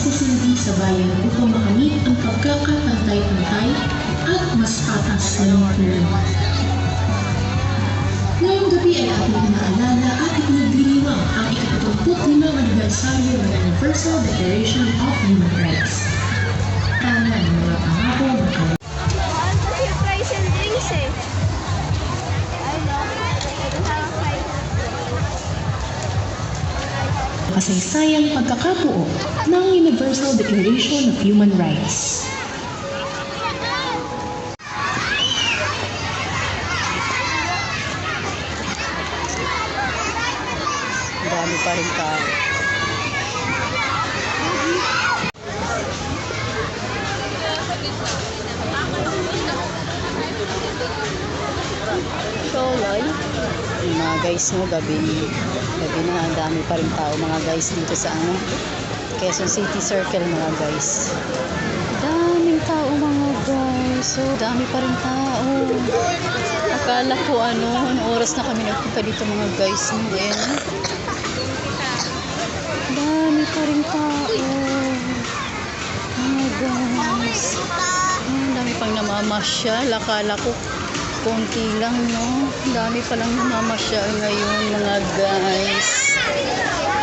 pagsisilbi sa bayan upang makamit ang pagkakapantay-pantay at mas patas na lingkuran. Ngayong gabi ay ating inaalala at itinagdiriwang ang ikatumpok limang anibersaryo ng Universal Declaration of Human Rights. Kasaysayang pagkakabuo ng Universal Declaration of Human Rights. Dami pa rin tao. Soloy. Yung mga guys no, gabi, gabi na dami pa rin tao mga guys dito sa ano, Quezon City Circle mga guys. Daming tao mga guys. So, dami pa rin tao. Akala ko ano, anong oras na kami nagpunta dito mga guys. Hindi. Dami pa rin tao. Mga guys. Dami pang namamasyal. Akala ko konti lang, no? Dami palang namamasyal ngayon, mga guys.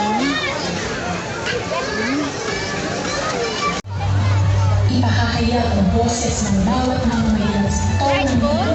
Hmm? Ipahahayag ang boses ng bawat mga mahirap sektor ng lipunan.